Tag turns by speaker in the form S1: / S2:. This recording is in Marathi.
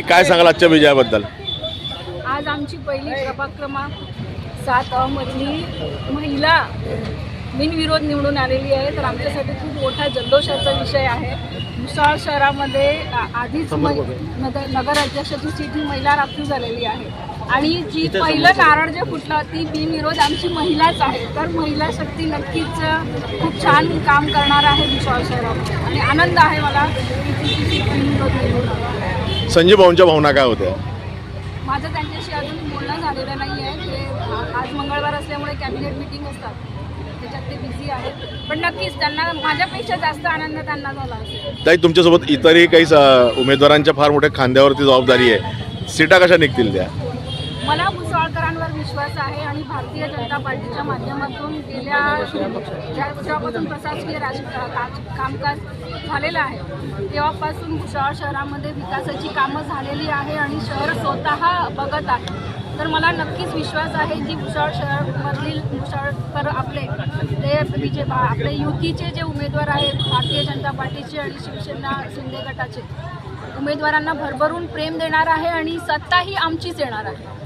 S1: काय सांगाल आजच्या विजयाबद्दल?
S2: आज आमची पहिली प्रभाग क्रमांक सात अ मधली महिला बिनविरोध निवडून आलेली आहे. तर आमच्यासाठी खूप मोठा जल्लोषाचा विषय आहे. भुसावळ शहरामध्ये आधीच नगर नगराध्यक्षाची सीट ही महिला राखीव झालेली आहे. आणि जी पहिलं नारळ जे फुटलं ती बिनविरोध आमची महिलाच आहे. तर महिला शक्ती नक्कीच खूप छान काम करणार आहे भुसावळ शहरामध्ये. आणि आनंद आहे मला की ती सीट बिनविरोध निवडून आली.
S1: संजय भाऊंच्या भावना काय होत्या?
S2: माझं त्यांच्याशी अजून बोलणं झालेलं नाही आहे ते आज मंगळवार असल्यामुळे कॅबिनेट मिटिंग असतात. त्याच्यात ते बिझी आहेत. पण नक्कीच त्यांना माझ्यापेक्षा जास्त आनंद त्यांना झाला असेल.
S1: ताई तुमच्यासोबत इतरही काही स- उमेदवारांच्या फार मोठ्या खांद्यावरती जबाबदारी आहे. सीटा कशा निघतील त्या?
S2: मला भुसावळकरांवर विश्वास आहे आणि भारतीय जनता पार्टीच्या माध्यमातून गेल्या ज्या- जेव्हापासून प्रशासकीय राज कामकाज झालेलं आहे तेव्हापासून भुसावळ शहरामध्ये विकासाची कामं झालेली आहे आणि शहर स्वतः बघत आहे. तर मला नक्कीच विश्वास आहे की भुसावळ शहरमधील भुसावळकर आपले ते बीजे आपले युतीचे जे उमेदवार आहेत भारतीय जनता पार्टीचे आणि शिवसेना शिंदे गटाचे उमेदवारांना भरभरून प्रेम देणार आहे आणि सत्ताही आमचीच येणार आहे.